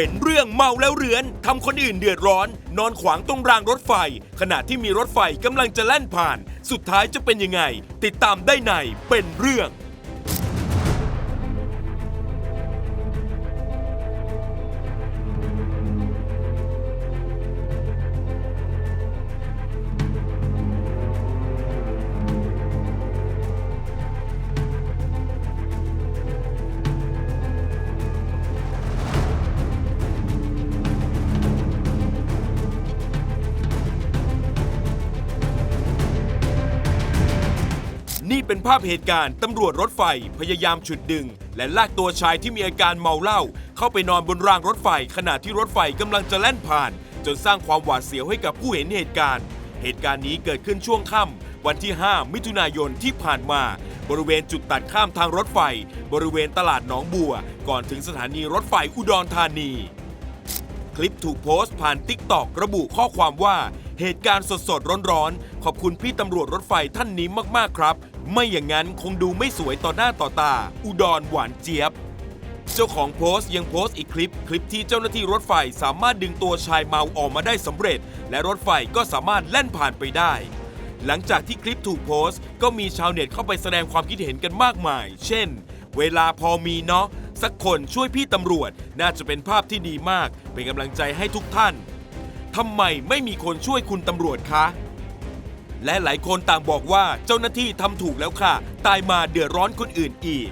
เป็นเรื่องเมาแล้วเรือนทำคนอื่นเดือดร้อน นอนขวางตรงรางรถไฟ ขณะที่มีรถไฟกำลังจะแล่นผ่าน สุดท้ายจะเป็นยังไง ติดตามได้ในเป็นเรื่อง นี่เป็นภาพเหตุการณ์ตำรวจรถไฟพยายามฉุดดึง และลากตัวชายที่มีอาการเมาเหล้าเข้าไปนอนบนรางรถไฟ ขณะที่รถไฟกำลังจะแล่นผ่าน จนสร้างความหวาดเสียวให้กับผู้เห็นเหตุการณ์ เหตุการณ์นี้เกิดขึ้นช่วงค่ำวันที่ 5 มิถุนายนที่ผ่านมา บริเวณจุดตัดข้ามทางรถไฟ บริเวณตลาดหนองบัว ก่อนถึงสถานีรถไฟอุดรธานี คลิปถูกโพสต์ผ่านติ๊กตอกระบุข้อความว่าเหตุการณ์สดๆ ร้อนๆ ขอบคุณพี่ตำรวจรถไฟท่านนี้มากๆ ครับ ไม่อย่างนั้นคงดูไม่สวยต่อหน้าต่อตา อุดรหวานเจี๊ยบ เจ้าของโพสต์ยังโพสต์อีกคลิป คลิปที่เจ้าหน้าที่รถไฟสามารถดึงตัวชายเมาออกมาได้สำเร็จ และรถไฟก็สามารถแล่นผ่านไปได้ หลังจากที่คลิปถูกโพสต์ ก็มีชาวเน็ตเข้าไปแสดงความคิดเห็นกันมากมาย เช่น เวลาพอมีเนาะสักคนช่วยพี่ตำรวจ น่าจะเป็นภาพที่ดีมาก เป็นกำลังใจให้ทุกท่านทำไมไม่มีคนช่วยคุณตำรวจคะ และหลายคนต่างบอกว่าเจ้าหน้าที่ทำถูกแล้วค่ะ ตายมาเดือดร้อนคนอื่นอีก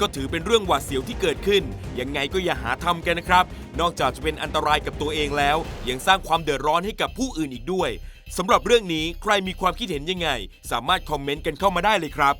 ก็ถือเป็นเรื่องหวาดเสียวที่เกิดขึ้น ยังไงก็อย่าหาทำกันนะครับ นอกจากจะเป็นอันตรายกับตัวเองแล้ว ยังสร้างความเดือดร้อนให้กับผู้อื่นอีกด้วยสำหรับเรื่องนี้ใครมีความคิดเห็นยังไง สามารถคอมเมนต์กันเข้ามาได้เลยครับ